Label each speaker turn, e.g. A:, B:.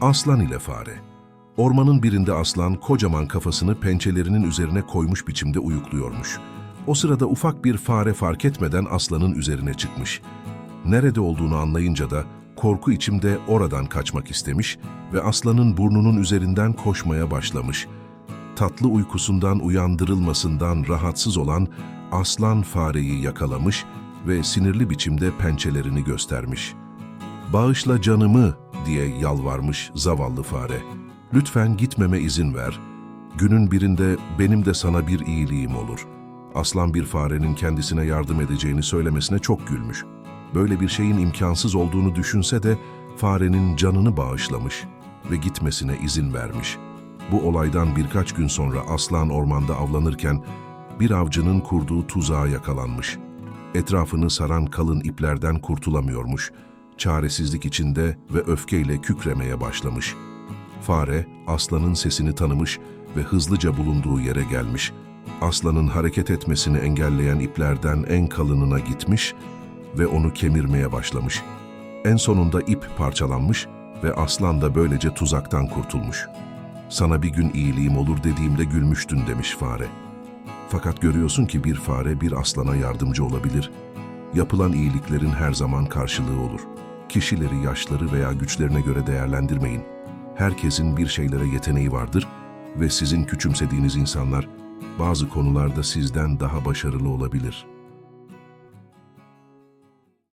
A: Aslan ile fare. Ormanın birinde aslan kocaman kafasını pençelerinin üzerine koymuş biçimde uyukluyormuş. O sırada ufak bir fare fark etmeden aslanın üzerine çıkmış. Nerede olduğunu anlayınca da korku içimde oradan kaçmak istemiş ve aslanın burnunun üzerinden koşmaya başlamış. Tatlı uykusundan uyandırılmasından rahatsız olan aslan fareyi yakalamış ve sinirli biçimde pençelerini göstermiş. Bağışla canımı diye yalvarmış zavallı fare. Lütfen gitmeme izin ver. Günün birinde benim de sana bir iyiliğim olur. Aslan bir farenin kendisine yardım edeceğini söylemesine çok gülmüş. Böyle bir şeyin imkansız olduğunu düşünse de farenin canını bağışlamış ve gitmesine izin vermiş. Bu olaydan birkaç gün sonra aslan ormanda avlanırken bir avcının kurduğu tuzağa yakalanmış. Etrafını saran kalın iplerden kurtulamıyormuş. Çaresizlik içinde ve öfkeyle kükremeye başlamış. Fare, aslanın sesini tanımış ve hızlıca bulunduğu yere gelmiş. Aslanın hareket etmesini engelleyen iplerden en kalınına gitmiş ve onu kemirmeye başlamış. En sonunda ip parçalanmış ve aslan da böylece tuzaktan kurtulmuş. Sana bir gün iyiliğim olur dediğimde gülmüştün demiş fare. Fakat görüyorsun ki bir fare bir aslana yardımcı olabilir. Yapılan iyiliklerin her zaman karşılığı olur. Kişileri yaşları veya güçlerine göre değerlendirmeyin. Herkesin bir şeylere yeteneği vardır ve sizin küçümsediğiniz insanlar bazı konularda sizden daha başarılı olabilir.''